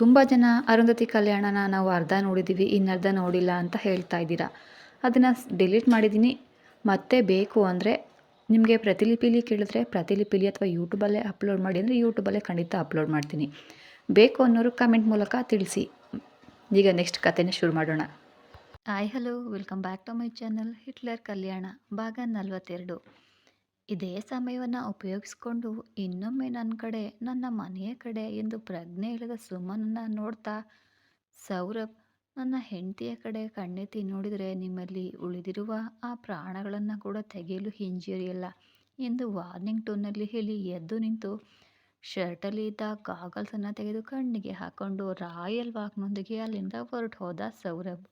ತುಂಬ ಜನ ಅರುಂಧತಿ ಕಲ್ಯಾಣನ ನಾವು ಅರ್ಧ ನೋಡಿದ್ದೀವಿ ಇನ್ನರ್ಧ ನೋಡಿಲ್ಲ ಅಂತ ಹೇಳ್ತಾ ಇದ್ದೀರಾ? ಅದನ್ನು ಡಿಲೀಟ್ ಮಾಡಿದ್ದೀನಿ. ಮತ್ತೆ ಬೇಕು ಅಂದರೆ ನಿಮಗೆ ಪ್ರತಿಲಿಪಿಲಿ ಕೇಳಿದ್ರೆ ಪ್ರತಿಲಿಪಿಲಿ ಅಥವಾ ಯೂಟ್ಯೂಬಲ್ಲೇ ಅಪ್ಲೋಡ್ ಮಾಡಿ ಅಂದರೆ ಯೂಟ್ಯೂಬಲ್ಲೇ ಖಂಡಿತ ಅಪ್ಲೋಡ್ ಮಾಡ್ತೀನಿ. ಬೇಕು ಅನ್ನೋರು ಕಮೆಂಟ್ ಮೂಲಕ ತಿಳಿಸಿ. ಈಗ ನೆಕ್ಸ್ಟ್ ಕಥೆನ ಶುರು ಮಾಡೋಣ. Hi hello welcome back to my channel Hitler Kalyana ಭಾಗ ನಲವತ್ತೆರಡು. ಇದೇ ಸಮಯವನ್ನು ಉಪಯೋಗಿಸ್ಕೊಂಡು ಇನ್ನೊಮ್ಮೆ ನನ್ನ ಕಡೆ, ನನ್ನ ಮನೆಯ ಕಡೆ ಎಂದು ಪ್ರಜ್ಞೆ ಇಳಿದ ಸುಮ್ಮನನ್ನು ನೋಡ್ತಾ, ಸೌರಭ್, ನನ್ನ ಹೆಂಡತಿಯ ಕಡೆ ಕಣ್ಣೆತ್ತಿ ನೋಡಿದರೆ ನಿಮ್ಮಲ್ಲಿ ಉಳಿದಿರುವ ಆ ಪ್ರಾಣಗಳನ್ನು ಕೂಡ ತೆಗೆಯಲು ಹಿಂಜರಿಯಲ್ಲ ಎಂದು ವಾರ್ನಿಂಗ್ ಟೋನಲ್ಲಿ ಹೇಳಿ ಎದ್ದು ನಿಂತು ಶರ್ಟಲ್ಲಿ ಇದ್ದ ಗಾಗಲ್ಸನ್ನು ತೆಗೆದು ಕಣ್ಣಿಗೆ ಹಾಕ್ಕೊಂಡು ರಾಯಲ್ ವಾಕ್ನೊಂದಿಗೆ ಅಲ್ಲಿಂದ ಹೊರಟು ಹೋದ ಸೌರಭ್.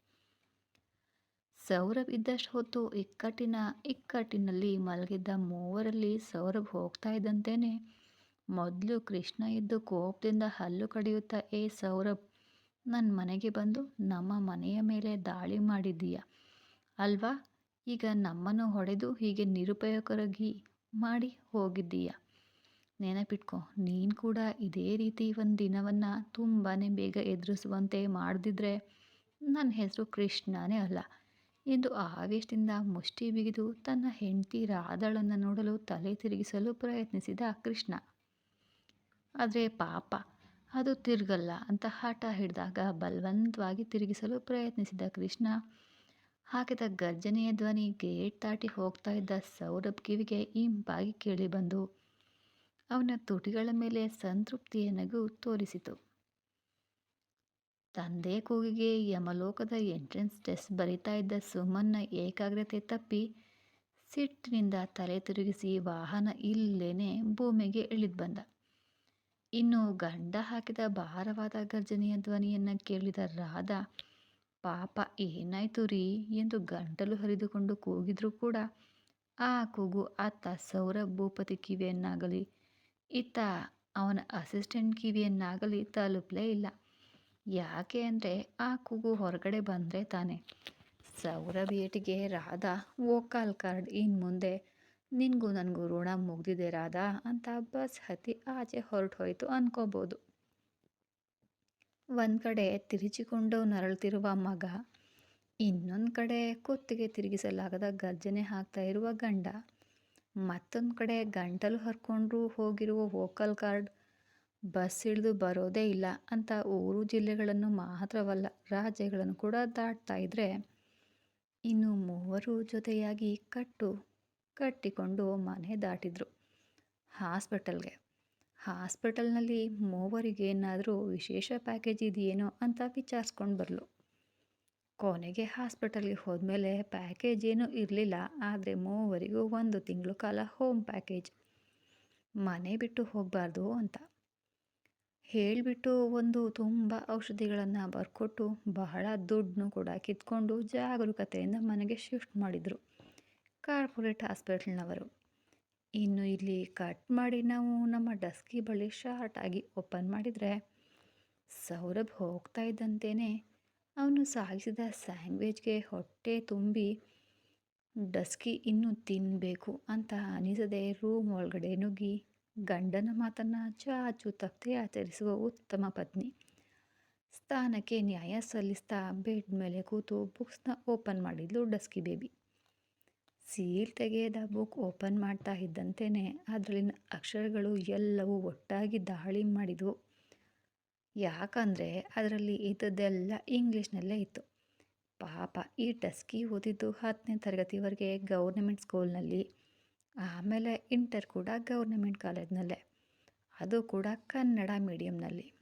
ಸೌರಭ್ ಇದ್ದಷ್ಟು ಹೊತ್ತು ಇಕ್ಕಟ್ಟಿನ ಇಕ್ಕಟ್ಟಿನಲ್ಲಿ ಮಲಗಿದ್ದ ಮೂವರಲ್ಲಿ ಸೌರಭ್ ಹೋಗ್ತಾ ಇದ್ದಂತೇನೆ. ಮೊದಲು ಕೃಷ್ಣ ಇದ್ದು ಕೋಪದಿಂದ ಹಲ್ಲು ಕಡಿಯುತ್ತಾ, ಏ ಸೌರಭ್ ನನ್ನ ಮನೆಗೆ ಬಂದು ನಮ್ಮ ಮನೆಯ ಮೇಲೆ ದಾಳಿ ಮಾಡಿದ್ದೀಯ? ಅಲ್ವಾ? ಈಗ ನಮ್ಮನ್ನು ಹೊಡೆದು ಹೀಗೆ ನಿರುಪಯೋಗರಾಗಿ ಮಾಡಿ ಹೋಗಿದ್ದೀಯ? ನೆನಪಿಟ್ಕೊ, ನೀನು ಕೂಡ ಇದೇ ರೀತಿ ಒಂದು ದಿನವನ್ನು ತುಂಬಾ ಬೇಗ ಎದುರಿಸುವಂತೆ ಮಾಡಿದ್ರೆ ನನ್ನ ಹೆಸರು ಕೃಷ್ಣನೇ ಅಲ್ಲ. ಎಂದು ಆವೇಶದಿಂದ ಮುಷ್ಟಿ ಬಿಗಿದು ತನ್ನ ಹೆಂಡತಿ ರಾಧಳನ್ನು ನೋಡಲು ತಲೆ ತಿರುಗಿಸಲು ಪ್ರಯತ್ನಿಸಿದ ಕೃಷ್ಣ. ಆದರೆ ಪಾಪ, ಅದು ತಿರುಗಲ್ಲ, ಅಂತ ಹಠ ಹಿಡಿದಾಗ ಬಲವಂತವಾಗಿ ತಿರುಗಿಸಲು ಪ್ರಯತ್ನಿಸಿದ ಕೃಷ್ಣ, ಹಾಕಿದ ಗರ್ಜನೆಯ ಧ್ವನಿ ಗೇಟ್ ದಾಟಿ ಹೋಗ್ತಾ ಇದ್ದ ಸೌರಭ್ ಕಿವಿಗೆ ಇಂಪಾಗಿ ಕೇಳಿಬಂದು ಅವನ ತುಟಿಗಳ ಮೇಲೆ ಸಂತೃಪ್ತಿಯ ನಗು ತೋರಿಸಿತು. ತಂದೆ ಕೂಗಿಗೆ ಯಮಲೋಕದ ಎಂಟ್ರೆನ್ಸ್ ಟೆಸ್ಟ್ ಬರಿತಾ ಇದ್ದ ಸುಮನ್ನ ಏಕಾಗ್ರತೆ ತಪ್ಪಿ ಸಿಟ್ಟಿನಿಂದ ತಲೆ ತಿರುಗಿಸಿ, ವಾಹನ ಇಲ್ಲೇನೆ ಭೂಮಿಗೆ ಇಳಿದು ಬಂದ. ಇನ್ನು ಗಂಡ ಹಾಕಿದ ಭಾರವಾದ ಗರ್ಜನೆಯ ಧ್ವನಿಯನ್ನು ಕೇಳಿದ ರಾಧ, ಪಾಪ ಏನಾಯ್ತು ರೀ ಎಂದು ಗಂಟಲು ಹರಿದುಕೊಂಡು ಕೂಗಿದ್ರೂ ಕೂಡ ಆ ಕೂಗು ಆತ ಸೌರಭ್ ಭೂಪತಿ ಕಿವಿಯನ್ನಾಗಲಿ, ಇತ್ತ ಅವನ ಅಸಿಸ್ಟೆಂಟ್ ಕಿವಿಯನ್ನಾಗಲಿ ತಲುಪಲೇ ಇಲ್ಲ. ಯಾಕೆ ಅಂದರೆ ಆ ಕೂಗು ಹೊರಗಡೆ ಬಂದರೆ ತಾನೆ. ಸೌರ ಏಟಿಗೆ ರಾಧಾ, ವೋಕಾಲ್ ಕಾರ್ಡ್ ಇನ್ನು ಮುಂದೆ. ನಿನಗೂ ನನಗೂ ಋಣ ಮುಗ್ದಿದೆ ರಾಧಾ ಅಂತ ಬಸ್ ಹತ್ತಿ ಆಚೆ ಹೊರಟು ಹೋಯಿತು ಅನ್ಕೋಬೋದು. ಒಂದು ಕಡೆ ತಿರುಚಿಕೊಂಡು ನರಳುತ್ತಿರುವ ಮಗ, ಇನ್ನೊಂದು ಕಡೆ ಕುತ್ತಿಗೆ ತಿರುಗಿಸಲಾಗದ ಗರ್ಜನೆ ಹಾಕ್ತಾ ಇರುವ ಗಂಡ. ಮತ್ತೊಂದು ಕಡೆ ಗಂಟಲು ಹರ್ಕೊಂಡು ಹೋಗಿರುವ ವೋಕಲ್ ಕಾರ್ಡ್ ಬಸ್ ಹಿಡಿದು ಬರೋದೇ ಇಲ್ಲ ಅಂತ ಊರು ಜಿಲ್ಲೆಗಳನ್ನು ಮಾತ್ರವಲ್ಲ ರಾಜ್ಯಗಳನ್ನು ಕೂಡ ದಾಟ್ತಾ ಇದ್ದರೆ ಇನ್ನು ಮೂವರು ಜೊತೆಯಾಗಿ ಕಟ್ಟು ಕಟ್ಟಿಕೊಂಡು ಮನೆ ದಾಟಿದ್ರು. ಹಾಸ್ಪಿಟಲ್ಗೆ. ಹಾಸ್ಪಿಟಲ್ನಲ್ಲಿ ಮೂವರಿಗೆ ಏನಾದರೂ ವಿಶೇಷ ಪ್ಯಾಕೇಜ್ ಇದೆಯೇನೋ ಅಂತ ವಿಚಾರಿಸ್ಕೊಂಡು ಬರಲು. ಕೊನೆಗೆ ಹಾಸ್ಪಿಟಲ್ಗೆ ಹೋದ್ಮೇಲೆ ಪ್ಯಾಕೇಜ್ ಏನೂ ಇರಲಿಲ್ಲ, ಆದರೆ ಮೂವರಿಗೂ ಒಂದು ತಿಂಗಳು ಕಾಲ ಹೋಮ್ ಪ್ಯಾಕೇಜ್. ಮನೆ ಬಿಟ್ಟು ಹೋಗಬಾರ್ದು ಅಂತ. ಹೇಳಿಬಿಟ್ಟು ಒಂದು ತುಂಬ ಔಷಧಿಗಳನ್ನು ಬರ್ಕೊಟ್ಟು ಬಹಳ ದುಡ್ಡನ್ನು ಕೂಡ ಕಿತ್ಕೊಂಡು ಜಾಗರೂಕತೆಯಿಂದ ಮನೆಗೆ ಶಿಫ್ಟ್ ಮಾಡಿದರು. ಕಾರ್ಪೊರೇಟ್ ಹಾಸ್ಪಿಟಲ್ನವರು. ಇನ್ನು ಇಲ್ಲಿ ಕಟ್ ಮಾಡಿ ನಾವು ನಮ್ಮ ಡಸ್ಕಿ ಬಳಿ ಶಾರ್ಟ್ ಆಗಿ ಓಪನ್ ಮಾಡಿದರೆ ಸೌರಭ್ ಹೋಗ್ತಾ ಇದ್ದಂತೆಯೇ ಅವನು ಸಾಗಿಸಿದ ಸ್ಯಾಂಡ್ವಿಚ್ಗೆ ಹೊಟ್ಟೆ ತುಂಬಿ, ಡಸ್ಕಿ ಇನ್ನೂ ತಿನ್ನಬೇಕು ಅಂತ ಅನಿಸದೆ ರೂಮ್ ಒಳಗಡೆ ನುಗ್ಗಿ ಗಂಡನ ಮಾತನ್ನು ಚಾಚು ತಪ್ಪದೆ ಆಚರಿಸುವ ಉತ್ತಮ ಪತ್ನಿ. ಸ್ಥಾನಕ್ಕೆ ನ್ಯಾಯ ಸಲ್ಲಿಸ್ತಾ ಬೆಡ್ ಮೇಲೆ ಕೂತು ಬುಕ್ಸ್ನ ಓಪನ್ ಮಾಡಿದ್ಲು ಡಸ್ಕಿ ಬೇಬಿ. ಸೀಲ್ ತೆಗೆಯದ ಬುಕ್ ಓಪನ್ ಮಾಡ್ತಾ ಇದ್ದಂತೆಯೇ ಅದರಲ್ಲಿನ ಅಕ್ಷರಗಳು ಎಲ್ಲವೂ ಒಟ್ಟಾಗಿ ದಾಳಿ ಮಾಡಿದ್ವು. ಯಾಕಂದರೆ ಅದರಲ್ಲಿ ಇದ್ದದ್ದೆಲ್ಲ ಇಂಗ್ಲೀಷ್ನಲ್ಲೇ ಇತ್ತು. ಪಾಪ ಈ ಡಸ್ಕಿ ಓದಿದ್ದು ಹತ್ತನೇ ತರಗತಿವರೆಗೆ ಗೌರ್ನಮೆಂಟ್ ಸ್ಕೂಲ್ನಲ್ಲಿ. ಆಮೇಲೆ ಇಂಟರ್ ಕೂಡ ಗೌರ್ನಮೆಂಟ್ ಕಾಲೇಜ್ನಲ್ಲೇ. ಅದು ಕೂಡ ಕನ್ನಡ ಮೀಡಿಯಮ್ನಲ್ಲಿ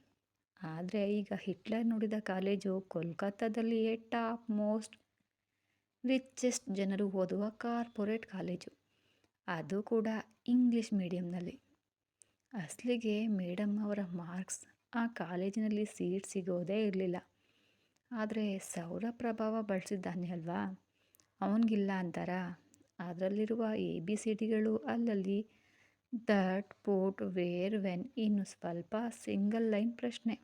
ಆದರೆ ಈಗ ಹಿಟ್ಲರ್ ನೋಡಿದ ಕಾಲೇಜು ಕೋಲ್ಕತ್ತಾದಲ್ಲಿಯೇ ಟಾಪ್ ಮೋಸ್ಟ್ ರಿಚೆಸ್ಟ್ ಜನರು ಓದುವ ಕಾರ್ಪೊರೇಟ್ ಕಾಲೇಜು. ಅದು ಕೂಡ ಇಂಗ್ಲೀಷ್ ಮೀಡಿಯಮ್ನಲ್ಲಿ ಅಸಲಿಗೆ ಮೇಡಮ್ ಅವರ ಮಾರ್ಕ್ಸ್ ಆ ಕಾಲೇಜಿನಲ್ಲಿ ಸೀಟ್ ಸಿಗೋದೇ ಇರಲಿಲ್ಲ. ಆದರೆ ಸೌರ ಪ್ರಭಾವ ಬಳಸಿದ್ದಾನೆ ಅಲ್ವಾ? ಅವನಿಗಿಲ್ಲ ಅಂತಾರಾ? ಅದರಲ್ಲಿರುವ ಎ ಬಿ ಸಿ ಡಿಗಳು ಅಲ್ಲಲ್ಲಿ ದಟ್ ಪೋಟ್ ವೇರ್ ವೆನ್ ಇನ್ನು ಸ್ವಲ್ಪ ಸಿಂಗಲ್ ಲೈನ್ ಪ್ರಶ್ನೆ.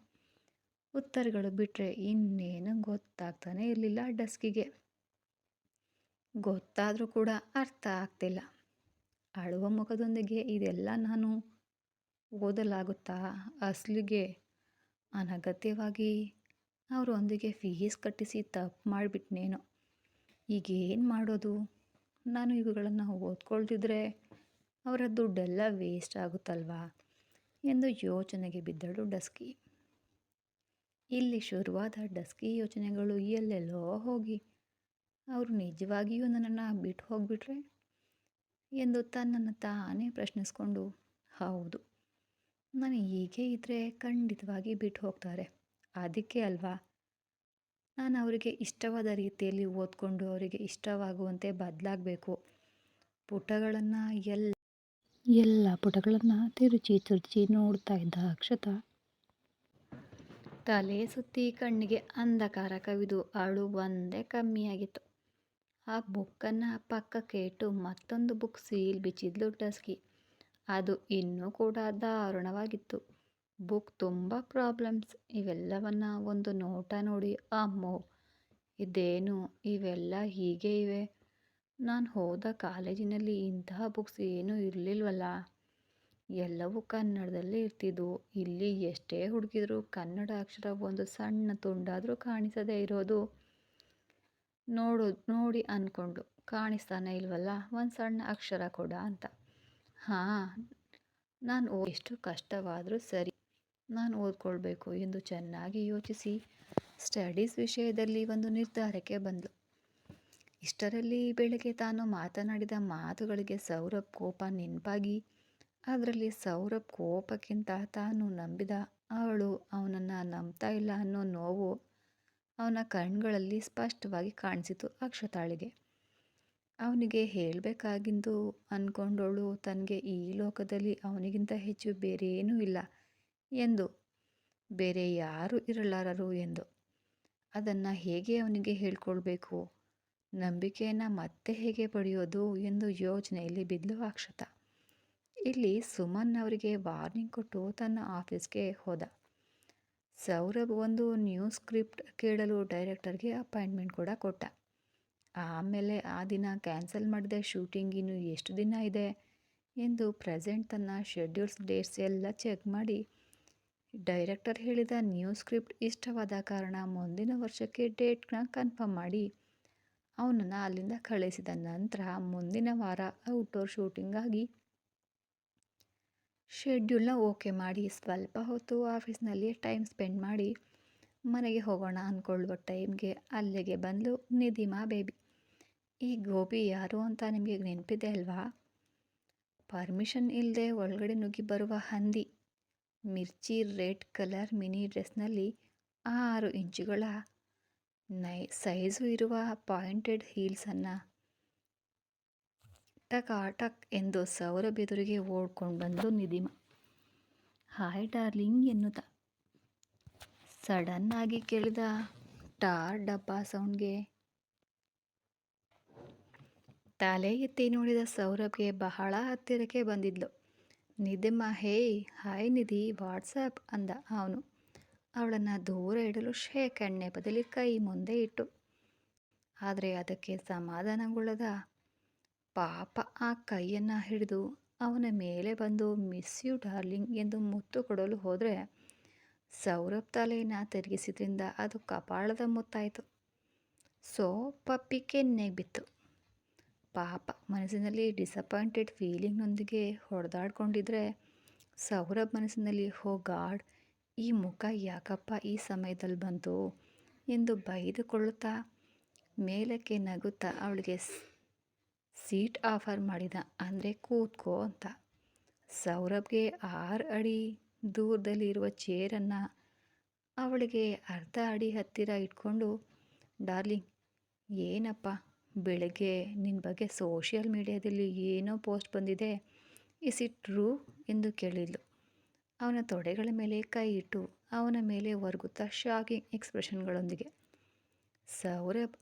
ಉತ್ತರಗಳು ಬಿಟ್ಟರೆ ಇನ್ನೇನು ಗೊತ್ತಾಗ್ತಾನೆ ಇರಲಿಲ್ಲ ಡಸ್ಕಿಗೆ. ಗೊತ್ತಾದರೂ ಕೂಡ ಅರ್ಥ ಆಗ್ತಿಲ್ಲ. ಅಳುವ ಮುಖದೊಂದಿಗೆ ಇದೆಲ್ಲ ನಾನು ಓದಲಾಗುತ್ತಾ? ಅಸಲಿಗೆ ಅನಗತ್ಯವಾಗಿ ಅವರೊಂದಿಗೆ ಫೀಸ್ ಕಟ್ಟಿಸಿ ತಪ್ಪು ಮಾಡಿಬಿಟ್ನೇನೋ? ಈಗೇನು ಮಾಡೋದು? ನಾನು ಇವುಗಳನ್ನು ಓದ್ಕೊಳ್ತಿದ್ರೆ ಅವರ ದುಡ್ಡೆಲ್ಲ ವೇಸ್ಟ್ ಆಗುತ್ತಲ್ವಾ? ಎಂದು ಯೋಚನೆಗೆ ಬಿದ್ದಳು ಡಸ್ಕಿ. ಇಲ್ಲಿ ಶುರುವಾದ ಡಸ್ಕಿ ಯೋಚನೆಗಳು ಎಲ್ಲೆಲ್ಲೋ ಹೋಗಿ, ಅವರು ನಿಜವಾಗಿಯೂ ನನ್ನನ್ನು ಬಿಟ್ಟು ಹೋಗಿಬಿಟ್ರೆ? ಎಂದು ತನ್ನನ್ನು ತಾನೇ ಪ್ರಶ್ನಿಸ್ಕೊಂಡು, ಹೌದು, ನಾನು ಹೀಗೆ ಇದ್ದರೆ ಖಂಡಿತವಾಗಿ ಬಿಟ್ಟು ಹೋಗ್ತಾರೆ. ಅದಕ್ಕೆ ಅಲ್ವಾ? ನಾನು ಅವರಿಗೆ ಇಷ್ಟವಾದ ರೀತಿಯಲ್ಲಿ ಓದ್ಕೊಂಡು ಅವರಿಗೆ ಇಷ್ಟವಾಗುವಂತೆ ಬದಲಾಗಬೇಕು. ಪುಟಗಳನ್ನು ಎಲ್ಲ ಎಲ್ಲ ಪುಟಗಳನ್ನು ತಿರುಚಿ ತಿರುಚಿ ನೋಡ್ತಾ ಇದ್ದ ಅಕ್ಷತ. ತಲೆ ಸುತ್ತಿ ಕಣ್ಣಿಗೆ ಅಂಧಕಾರ ಕವಿದು ಅಳು ಒಂದೇ ಕಮ್ಮಿಯಾಗಿತ್ತು. ಆ ಬುಕ್ಕನ್ನು ಪಕ್ಕಕ್ಕೆ ಇಟ್ಟು ಮತ್ತೊಂದು ಬುಕ್ ಸೀಲ್ ಬಿಚ್ಚಿದ್ಲು ಡಸ್ಕಿ. ಅದು ಇನ್ನೂ ಕೂಡ ದಾರುಣವಾಗಿತ್ತು. ಬುಕ್ ತುಂಬ ಪ್ರಾಬ್ಲಮ್ಸ್. ಇವೆಲ್ಲವನ್ನ ಒಂದು ನೋಟ ನೋಡಿ, ಅಮ್ಮೋ, ಇದೇನು? ಇವೆಲ್ಲ ಹೀಗೆ ಇವೆ? ನಾನು ಹೋದ ಕಾಲೇಜಿನಲ್ಲಿ ಇಂತಹ ಬುಕ್ಸ್ ಏನೂ ಇರಲಿಲ್ವಲ್ಲ? ಎಲ್ಲವೂ ಕನ್ನಡದಲ್ಲೇ ಇರ್ತಿದ್ವು. ಇಲ್ಲಿ ಎಷ್ಟೇ ಹುಡುಕಿದ್ರು ಕನ್ನಡ ಅಕ್ಷರ ಒಂದು ಸಣ್ಣ ತುಂಡಾದರೂ ಕಾಣಿಸದೇ ಇರೋದು. ನೋಡು, ನೋಡಿ ಅಂದ್ಕೊಂಡು ಕಾಣಿಸ್ತಾನೆ ಇಲ್ವಲ್ಲ? ಒಂದು ಸಣ್ಣ ಅಕ್ಷರ ಕೂಡ ಅಂತ. ಹಾಂ, ನಾನು ಎಷ್ಟು ಕಷ್ಟವಾದರೂ ಸರಿ. ನಾನು ಓದ್ಕೊಳ್ಬೇಕು. ಎಂದು ಚೆನ್ನಾಗಿ ಯೋಚಿಸಿ ಸ್ಟಡೀಸ್ ವಿಷಯದಲ್ಲಿ ಒಂದು ನಿರ್ಧಾರಕ್ಕೆ ಬಂದಳು ಇಷ್ಟರಲ್ಲಿ ಬೆಳಗ್ಗೆ ತಾನು ಮಾತನಾಡಿದ ಮಾತುಗಳಿಗೆ ಸೌರಭ್ ಕೋಪ ನೆನಪಾಗಿ, ಅದರಲ್ಲಿ ಸೌರಭ್ ಕೋಪಕ್ಕಿಂತ ತಾನು ನಂಬಿದ ಅವಳು ಅವನನ್ನು ನಂಬ್ತಾ ಇಲ್ಲ ಅನ್ನೋ ನೋವು ಅವನ ಕಣ್ಗಳಲ್ಲಿ ಸ್ಪಷ್ಟವಾಗಿ ಕಾಣಿಸಿತು ಅಕ್ಷತಾಳಿಗೆ. ಅವನಿಗೆ ಹೇಳಬೇಕಾಗಿಂದು ಅಂದ್ಕೊಂಡವಳು ತನಗೆ ಈ ಲೋಕದಲ್ಲಿ ಅವನಿಗಿಂತ ಹೆಚ್ಚು ಬೇರೇನೂ ಇಲ್ಲ. ಎಂದು. ಬೇರೆ ಯಾರು ಇರಲಾರರು ಎಂದು. ಅದನ್ನು ಹೇಗೆ ಅವನಿಗೆ ಹೇಳ್ಕೊಳ್ಬೇಕು? ನಂಬಿಕೆಯನ್ನು ಮತ್ತೆ ಹೇಗೆ ಪಡೆಯೋದು ಎಂದು ಯೋಚನೆಯಲ್ಲಿ ಬಿದ್ಲು ಅಕ್ಷತ. ಇಲ್ಲಿ ಸುಮನ್ ಅವರಿಗೆ ವಾರ್ನಿಂಗ್ ಕೊಟ್ಟು ತನ್ನ ಆಫೀಸ್ಗೆ ಹೋದ. ಸೌರಭ್ ಒಂದು ನ್ಯೂ ಸ್ಕ್ರಿಪ್ಟ್ ಕೇಳಲು ಡೈರೆಕ್ಟರ್ಗೆ ಅಪಾಯಿಂಟ್ಮೆಂಟ್ ಕೂಡ ಕೊಟ್ಟ. ಆಮೇಲೆ ಆ ದಿನ ಕ್ಯಾನ್ಸಲ್ ಮಾಡಿದೆ ಶೂಟಿಂಗ್ ಇನ್ನು ಎಷ್ಟು ದಿನ ಇದೆ? ಎಂದು ಪ್ರೆಸೆಂಟ್ ತನ್ನ ಶೆಡ್ಯೂಲ್ಸ್ ಡೇಟ್ಸ್ ಎಲ್ಲ ಚೆಕ್ ಮಾಡಿ ಡೈರೆಕ್ಟರ್ ಹೇಳಿದ ನ್ಯೂ ಸ್ಕ್ರಿಪ್ಟ್ ಇಷ್ಟವಾದ ಕಾರಣ ಮುಂದಿನ ವರ್ಷಕ್ಕೆ ಡೇಟ್ನ ಕನ್ಫರ್ಮ್ ಮಾಡಿ. ಅವನನ್ನು ಅಲ್ಲಿಂದ ಕಳಿಸಿದ ನಂತರ ಮುಂದಿನ ವಾರ ಔಟ್ಡೋರ್ ಶೂಟಿಂಗಾಗಿ ಶೆಡ್ಯೂಲ್ನ ಓಕೆ ಮಾಡಿ. ಸ್ವಲ್ಪ ಹೊತ್ತು ಆಫೀಸ್ನಲ್ಲಿಯೇ ಟೈಮ್ ಸ್ಪೆಂಡ್ ಮಾಡಿ. ಮನೆಗೆ ಹೋಗೋಣ ಅಂದ್ಕೊಳ್ಳುವ ಟೈಮ್ಗೆ ಅಲ್ಲಿಗೆ ಬಂದು ನಿಧಿಮಾ ಬೇಬಿ. ಈ ಗೋಬಿ ಯಾರು ಅಂತ ನಿಮಗೆ ನೆನಪಿದೆ ಅಲ್ವಾ? ಪರ್ಮಿಷನ್ ಇಲ್ಲದೆ ಒಳಗಡೆ ನುಗ್ಗಿ ಬರುವ ಹಂದಿ. ಮಿರ್ಚಿ ರೆಡ್ ಕಲರ್ ಮಿನಿ ಡ್ರೆಸ್ನಲ್ಲಿ ಆರು ಇಂಚುಗಳ ನೈ, ಸೈಜು ಇರುವ ಪಾಯಿಂಟೆಡ್ ಹೀಲ್ಸನ್ನು ಟಕ್ ಟಕ್ ಎಂದು ಸೌರಭ್ಯದುರಿಗೆ ಓಡ್ಕೊಂಡು ಬಂದು ನಿಧಿಮ. ಹಾಯ್ ಡಾರ್ಲಿಂಗ್ ಎನ್ನುತ್ತಾ. ಸಡನ್ನಾಗಿ ಕೇಳಿದ ಟಾರ್ ಡಬ್ಬ ಸೌಂಡ್ಗೆ ತಲೆ ಎತ್ತಿ ನೋಡಿದ ಸೌರಭ್ಗೆ ಬಹಳ ಹತ್ತಿರಕ್ಕೆ ಬಂದಿದ್ಲು. ನಿದ್ದೆಮ್ಮ ಹೇಯ್ ಹಾಯ್ ನಿಧಿ ವಾಟ್ಸಪ್ ಅಂದ ಅವನು. ಅವಳನ್ನು ದೂರ ಇಡಲು ಶೇಖ್ ಎಣ್ಣೆ ಬದಲಿ ಕೈ ಮುಂದೆ ಇಟ್ಟು. ಆದರೆ ಅದಕ್ಕೆ ಸಮಾಧಾನಗೊಳ್ಳದ? ಪಾಪ ಆ ಕೈಯನ್ನು ಹಿಡಿದು ಅವನ ಮೇಲೆ ಬಂದು ಮಿಸ್ ಯು ಡಾರ್ಲಿಂಗ್ ಎಂದು ಮುತ್ತು ಕೊಡಲು ಹೋದರೆ, ಸೌರಭ್ ತಲೆಯನ್ನು ತಿರುಗಿಸಿದ್ರಿಂದ ಅದು ಕಪಾಳದ ಮುತ್ತಾಯಿತು. ಸೊ ಪಪ್ಪಿ ಕೆನ್ನೆಗೆ ಬಿತ್ತು ಪಾಪ, ಮನಸ್ಸಿನಲ್ಲಿ ಡಿಸಪಾಯಿಂಟೆಡ್ ಫೀಲಿಂಗ್ನೊಂದಿಗೆ ಹೊಡೆದಾಡ್ಕೊಂಡಿದ್ರೆ ಸೌರಭ್ ಮನಸ್ಸಿನಲ್ಲಿ ಹೋ ಗಾಡ್, ಈ ಮುಖ ಯಾಕಪ್ಪ ಈ ಸಮಯದಲ್ಲಿ ಬಂತು? ಎಂದು ಬೈದುಕೊಳ್ಳುತ್ತಾ ಮೇಲಕ್ಕೆ ನಗುತ್ತಾ ಅವಳಿಗೆ ಸೀಟ್ ಆಫರ್ ಮಾಡಿದ. ಅಂದರೆ ಕೂತ್ಕೋ ಅಂತ. ಸೌರಭ್ಗೆ ಆರು ಅಡಿ ದೂರದಲ್ಲಿರುವ ಚೇರನ್ನು ಅವಳಿಗೆ ಅರ್ಧ ಅಡಿ ಹತ್ತಿರ ಇಟ್ಕೊಂಡು, ಡಾರ್ಲಿಂಗ್, ಏನಪ್ಪ ಬೆಳಗ್ಗೆ ನಿನ್ನ ಬಗ್ಗೆ ಸೋಷಿಯಲ್ ಮೀಡಿಯಾದಲ್ಲಿ ಏನೋ ಪೋಸ್ಟ್ ಬಂದಿದೆ. ಇಸ್ ಇಟ್ ಟ್ರೂ ಎಂದು ಕೇಳಿದ್ಲು. ಅವನ ತೊಡೆಗಳ ಮೇಲೆ ಕೈ ಇಟ್ಟು ಅವನ ಮೇಲೆ ಒರಗುತ್ತಾ ಶಾಕಿಂಗ್ ಎಕ್ಸ್ಪ್ರೆಷನ್ಗಳೊಂದಿಗೆ ಸೌರಭ್,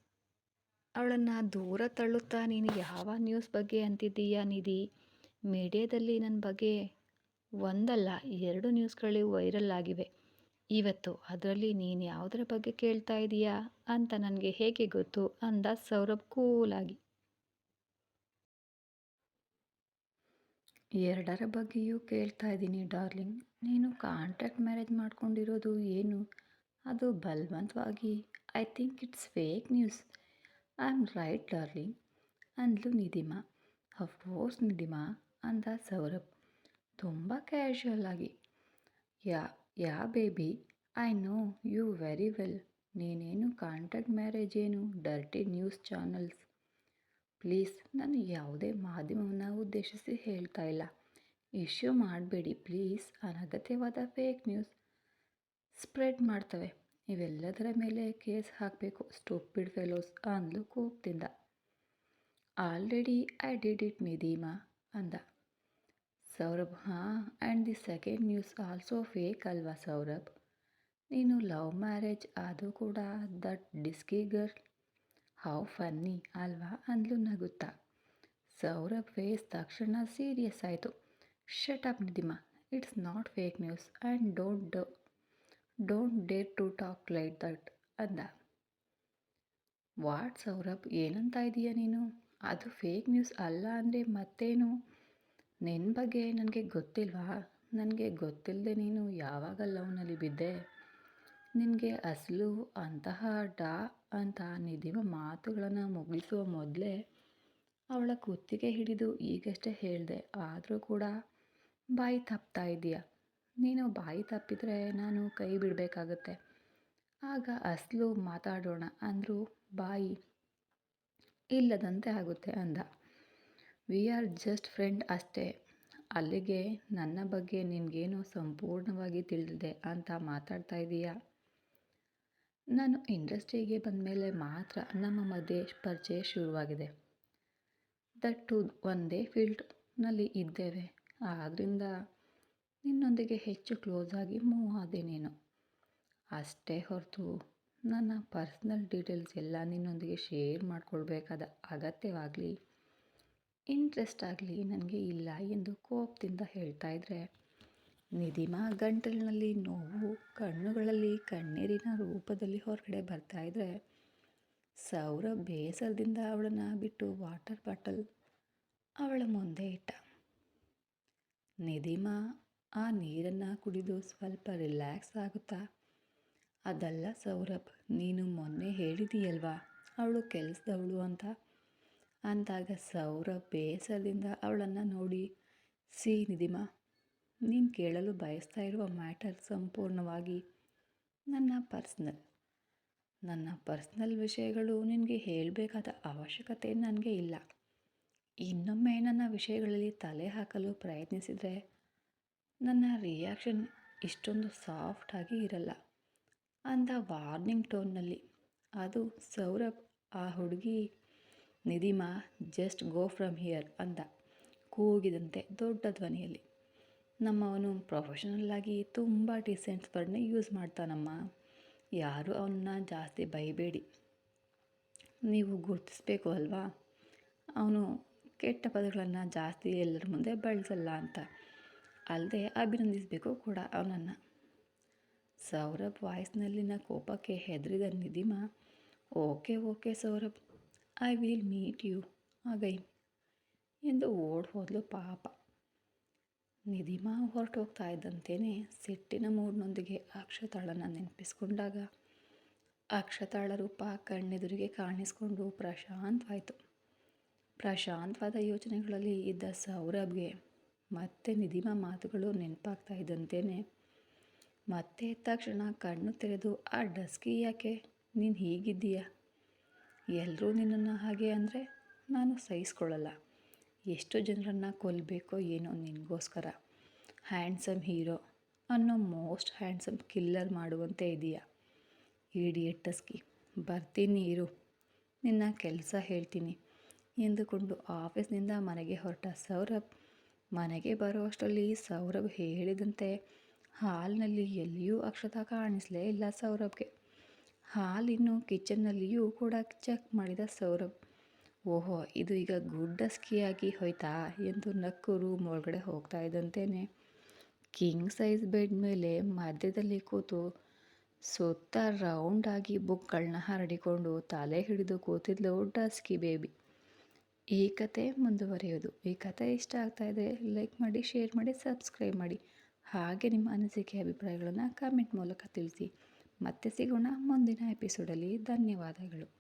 ಅವಳನ್ನು ದೂರ ತಳ್ಳುತ್ತಾ ನೀನು ಯಾವ ನ್ಯೂಸ್ ಬಗ್ಗೆ ಅಂತಿದ್ದೀಯಾ ನಿಧಿ? ಮೀಡಿಯಾದಲ್ಲಿ ನನ್ನ ಬಗ್ಗೆ ಒಂದಲ್ಲ, ಎರಡು ನ್ಯೂಸ್ಗಳು ವೈರಲ್ ಆಗಿವೆ. ಇವತ್ತು ಅದರಲ್ಲಿ ನೀನು ಯಾವುದರ ಬಗ್ಗೆ ಕೇಳ್ತಾ ಇದೀಯಾ ಅಂತ ನನಗೆ ಹೇಗೆ ಗೊತ್ತು ಅಂದ ಸೌರಭ್ ಕೂಲಾಗಿ. ಎರಡರ ಬಗ್ಗೆಯೂ ಕೇಳ್ತಾ ಇದ್ದೀನಿ ಡಾರ್ಲಿಂಗ್. ನೀನು ಕಾಂಟ್ರಾಕ್ಟ್ ಮ್ಯಾರೇಜ್ ಮಾಡ್ಕೊಂಡಿರೋದು ಏನು? ಅದು ಬಲವಂತವಾಗಿ, I think it's fake news. I am right darling, ಅಂದ್ಲು ನಿಧಿಮಾ. ಅಫ್ಕೋರ್ಸ್ ನಿಧಿಮಾ, ಅಂದ ಸೌರಭ್. ತುಂಬ ಕ್ಯಾಶುವಲ್ ಆಗಿ. Yeah yeah baby I know you very well ನೀನೇನು ಕಾಂಟ್ಯಾಕ್ಟ್ ಮ್ಯಾರೇಜ್ ಏನು ಡರ್ಟಿ ನ್ಯೂಸ್ ಚಾನಲ್ಸ್ ಪ್ಲೀಸ್ ನಾನು ಯಾವುದೇ ಮಾಧ್ಯಮವನ್ನು ಉದ್ದೇಶಿಸಿ ಹೇಳ್ತಾ ಇಲ್ಲ ಇಶ್ಯೂ ಮಾಡಬೇಡಿ ಪ್ಲೀಸ್ ಅನಗತ್ಯವಾದ ಫೇಕ್ ನ್ಯೂಸ್ ಸ್ಪ್ರೆಡ್ ಮಾಡ್ತವೆ ಇವೆಲ್ಲದರ ಮೇಲೆ ಕೇಸ್ ಹಾಕಬೇಕು ಸ್ಟೂಪಿಡ್ ಫೆಲೋಸ್ ಅಂದ್ಲು ಕೂಗ್ತಿದ್ದ already I did it Nidhima ಅಂದ ಸೌರಭ್, ಹಾಂ and the second news also fake ಅಲ್ವಾ ಸೌರಭ್? ನೀನು ಲವ್ ಮ್ಯಾರೇಜ್ ಅದು ಕೂಡ ದಟ್ ಡಿಸ್ಕಿ ಗರ್ಲ್ ಹೌ ಫನ್ನಿ ಅಲ್ವಾ? ಅಂದ್ಲು ನಗುತ್ತಾ. ಸೌರಭ್ ಫೇಸ್ ತಕ್ಷಣ ಸೀರಿಯಸ್ ಆಯಿತು. Shut up Nidhima. It's not fake news and don't don't dare to talk like that ಅಂದ. ವಾಟ್ ಸೌರಭ್, ಏನಂತ ಇದೀಯ ನೀನು? ಅದು ಫೇಕ್ ನ್ಯೂಸ್ ಅಲ್ಲ ಅಂದರೆ ಮತ್ತೇನು? ನಿನ್ನ ಬಗ್ಗೆ ನನಗೆ ಗೊತ್ತಿಲ್ವಾ? ನನಗೆ ಗೊತ್ತಿಲ್ಲದೆ ನೀನು ಯಾವಾಗ ಲವ್ನಲ್ಲಿ ಬಿದ್ದೆ? ನಿನಗೆ ಅಸಲು ಅಂತಹ ಡಾ ಅಂತ ನಿಧಿಮ ಮಾತುಗಳನ್ನು ಮುಗಿಸುವ ಮೊದಲೇ ಅವಳ ಕುತ್ತಿಗೆ ಹಿಡಿದು ಈಗಷ್ಟೇ ಹೇಳಿದೆ. ಆದರೂ ಕೂಡ ಬಾಯಿ ತಪ್ತಾ ಇದೆಯಾ ನೀನು ಬಾಯಿ ತಪ್ಪಿದರೆ ನಾನು ಕೈ ಬಿಡಬೇಕಾಗತ್ತೆ. ಆಗ ಅಸಲು ಮಾತಾಡೋಣ ಅಂದರೂ ಬಾಯಿ ಇಲ್ಲದಂತೆ ಆಗುತ್ತೆ ಅಂದ. ವಿ ಆರ್ ಜಸ್ಟ್ ಫ್ರೆಂಡ್ ಅಷ್ಟೇ. ಅಲ್ಲಿಗೆ ನನ್ನ ಬಗ್ಗೆ ನಿನಗೇನು ಸಂಪೂರ್ಣವಾಗಿ ತಿಳಿದಿದೆ ಅಂತ ಮಾತಾಡ್ತಾ ಇದೀಯಾ? ನಾನು ಇಂಡಸ್ಟ್ರಿಗೆ ಬಂದ ಮೇಲೆ ಮಾತ್ರ ನಮ್ಮ ಮಧ್ಯೆ ಪರಿಚಯ ಶುರುವಾಗಿದೆ. ದಟ್ಟು ಒಂದೇ ಫೀಲ್ಡ್ನಲ್ಲಿ ಇದ್ದೇವೆ. ಆದ್ದರಿಂದ ನಿನ್ನೊಂದಿಗೆ ಹೆಚ್ಚು ಕ್ಲೋಸ್ ಆಗಿ ಮೂವ್ ಆದೆ ನೀನು. ಅಷ್ಟೇ ಹೊರತು ನನ್ನ ಪರ್ಸ್ನಲ್ ಡೀಟೇಲ್ಸ್ ಎಲ್ಲ ನಿನ್ನೊಂದಿಗೆ ಶೇರ್ ಮಾಡಿಕೊಳ್ಬೇಕಾದ ಅಗತ್ಯವಾಗಲಿ ಇಂಟ್ರೆಸ್ಟ್ ಆಗಲಿ ನನಗೆ ಇಲ್ಲ ಎಂದು ಕೋಪದಿಂದ ಹೇಳ್ತಾ ಇದ್ದರೆ ನಿಧಿಮಾ ಗಂಟಲಿನಲ್ಲಿ ನೋವು, ಕಣ್ಣುಗಳಲ್ಲಿ ಕಣ್ಣೀರಿನ ರೂಪದಲ್ಲಿ ಹೊರಗಡೆ ಬರ್ತಾ ಇದ್ದರೆ ಸೌರ ಬೇಸರದಿಂದ ಅವಳನ್ನು ಬಿಟ್ಟು ವಾಟರ್ ಬಾಟಲ್ ಅವಳ ಮುಂದೆ ಇಟ್ಟ. ನಿಧಿಮಾ, ಆ ನೀರನ್ನು ಕುಡಿದು ಸ್ವಲ್ಪ ರಿಲ್ಯಾಕ್ಸ್ ಆಗುತ್ತಾ? ಅದಲ್ಲ ಸೌರಭ್, ನೀನು ಮೊನ್ನೆ ಹೇಳಿದೀಯಲ್ವಾ ಅವಳು ಕೆಲಸದವಳು ಅಂತ? ಅಂದಾಗ ಸೌರ ಬೇಸರದಿಂದ ಅವಳನ್ನು ನೋಡಿ, ಸಿ ನಿಧಿಮಾ, ನೀನು ಕೇಳಲು ಬಯಸ್ತಾ ಇರುವ ಮ್ಯಾಟರ್ ಸಂಪೂರ್ಣವಾಗಿ ನನ್ನ ಪರ್ಸ್ನಲ್. ನನ್ನ ಪರ್ಸ್ನಲ್ ವಿಷಯಗಳು ನಿನಗೆ ಹೇಳಬೇಕಾದ ಅವಶ್ಯಕತೆ ನನಗೆ ಇಲ್ಲ. ಇನ್ನೊಮ್ಮೆ ನನ್ನ ವಿಷಯಗಳಲ್ಲಿ ತಲೆ ಹಾಕಲು ಪ್ರಯತ್ನಿಸಿದರೆ ನನ್ನ ರಿಯಾಕ್ಷನ್ ಇಷ್ಟೊಂದು ಸಾಫ್ಟಾಗಿ ಇರಲ್ಲ ಅಂದ ವಾರ್ನಿಂಗ್ ಟೋನ್ನಲ್ಲಿ. ಅದು ಸೌರಭ್ ಆ ಹುಡುಗಿ Nidhima, just go from here ಅಂದ ಕೂಗಿದಂತೆ ದೊಡ್ಡ ಧ್ವನಿಯಲ್ಲಿ. ನಮ್ಮವನು ಪ್ರೊಫೆಷನಲ್ ಆಗಿ ತುಂಬ ಡಿಸೆಂಟ್ ವರ್ಡ್ನ ಯೂಸ್ ಮಾಡ್ತಾನಮ್ಮ. ಯಾರು ಅವನ್ನ ಜಾಸ್ತಿ ಬೈಬೇಡಿ. ನೀವು ಗುರುತಿಸ್ಬೇಕು ಅಲ್ವಾ? ಅವನು ಕೆಟ್ಟ ಪದಗಳನ್ನು ಜಾಸ್ತಿ ಎಲ್ಲರ ಮುಂದೆ ಬಳಸಲ್ಲ ಅಂತ. ಅಲ್ಲದೆ ಅಭಿನಂದಿಸಬೇಕು ಕೂಡ ಅವನನ್ನು. ಸೌರಭ್ ವಾಯ್ಸ್ನಲ್ಲಿನ ಕೋಪಕ್ಕೆ ಹೆದರಿದ Nidhima, okay okay Saurabh. I will meet you again ಎಂದು ಓಡ್ ಪಾಪ. ನಿಧಿಮಾ ಹೊರಟೋಗ್ತಾ ಇದ್ದಂತೆಯೇ ಸಿಟ್ಟಿನ ಮೂಡ್ನೊಂದಿಗೆ ಅಕ್ಷತಾಳನ ನೆನಪಿಸ್ಕೊಂಡಾಗ ಅಕ್ಷತಾಳ ರೂಪ ಕಣ್ಣೆದುರಿಗೆ ಕಾಣಿಸ್ಕೊಂಡು ಪ್ರಶಾಂತವಾಯಿತು. ಪ್ರಶಾಂತವಾದ ಯೋಚನೆಗಳಲ್ಲಿ ಇದ್ದ ಸೌರಭ್ಗೆ ಮತ್ತೆ ನಿಧಿಮ ಮಾತುಗಳು ನೆನಪಾಗ್ತಾ ಇದ್ದಂತೆಯೇ ಮತ್ತೆ ತಕ್ಷಣ ಕಣ್ಣು ತೆರೆದು, ಆ ಡಸ್ಕಿ ಯಾಕೆ? ನೀನು ಹೀಗಿದ್ದೀಯ? ಎಲ್ಲರೂ ನಿನ್ನನ್ನು ಹಾಗೆ ಅಂದರೆ ನಾನು ಸಹಿಸ್ಕೊಳ್ಳಲ್ಲ. ಎಷ್ಟು ಜನರನ್ನು ಕೊಲ್ಲಬೇಕೋ ಏನೋ ನಿನಗೋಸ್ಕರ. ಹ್ಯಾಂಡ್ಸಮ್ ಹೀರೋ ಅನ್ನೋ ಮೋಸ್ಟ್ ಹ್ಯಾಂಡ್ಸಮ್ ಕಿಲ್ಲರ್ ಮಾಡುವಂತೆ ಇದೆಯಾ. ಇಡಿಯಟ್ ಟಸ್ಕಿ, ಬರ್ತೀನಿ ಇರು. ನಿನ್ನ ಕೆಲಸ ಹೇಳ್ತೀನಿ. ಎಂದುಕೊಂಡು ಆಫೀಸ್ನಿಂದ ಮನೆಗೆ ಹೊರಟ ಸೌರಭ್, ಮನೆಗೆ ಬರುವಷ್ಟರಲ್ಲಿ ಸೌರಭ್ ಹೇಳಿದಂತೆ ಹಾಲ್ನಲ್ಲಿ ಎಲ್ಲಿಯೂ ಅಕ್ಷತಾ ಕಾಣಿಸಲೇ ಇಲ್ಲ ಸೌರಭ್ಗೆ. ಹಾಲಿನ್ನು ಕಿಚನ್ನಲ್ಲಿಯೂ ಕೂಡ ಚೆಕ್ ಮಾಡಿದ ಸೌರಭ್, ಓಹೋ, ಇದು ಈಗ ಗುಡ್ಡಸ್ಕಿಯಾಗಿ ಹೋಯ್ತಾ ಎಂದು ನಕ್ಕು ರೂಮ್ ಒಳಗಡೆ ಹೋಗ್ತಾ ಇದ್ದಂತೆಯೇ ಕಿಂಗ್ ಸೈಜ್ ಬೆಡ್ ಮೇಲೆ ಮಧ್ಯದಲ್ಲಿ ಕೂತು ಸುತ್ತ ರೌಂಡಾಗಿ ಬುಕ್ಗಳನ್ನ ಹರಡಿಕೊಂಡು ತಲೆ ಹಿಡಿದು ಕೂತಿದ್ಲು ಡಸ್ಕಿ ಬೇಬಿ. ಈ ಕತೆ ಮುಂದುವರಿಯೋದು, ಈ ಕತೆ ಇಷ್ಟ ಆಗ್ತಾ ಇದೆ ಲೈಕ್ ಮಾಡಿ, ಶೇರ್ ಮಾಡಿ, ಸಬ್ಸ್ಕ್ರೈಬ್ ಮಾಡಿ. ಹಾಗೆ ನಿಮ್ಮ ಅನಿಸಿಕೆ, ಅಭಿಪ್ರಾಯಗಳನ್ನು ಕಮೆಂಟ್ ಮೂಲಕ ತಿಳಿಸಿ. ಮತ್ತೆ ಸಿಗೋಣ ಮುಂದಿನ ಎಪಿಸೋಡಲ್ಲಿ ಧನ್ಯವಾದಗಳು.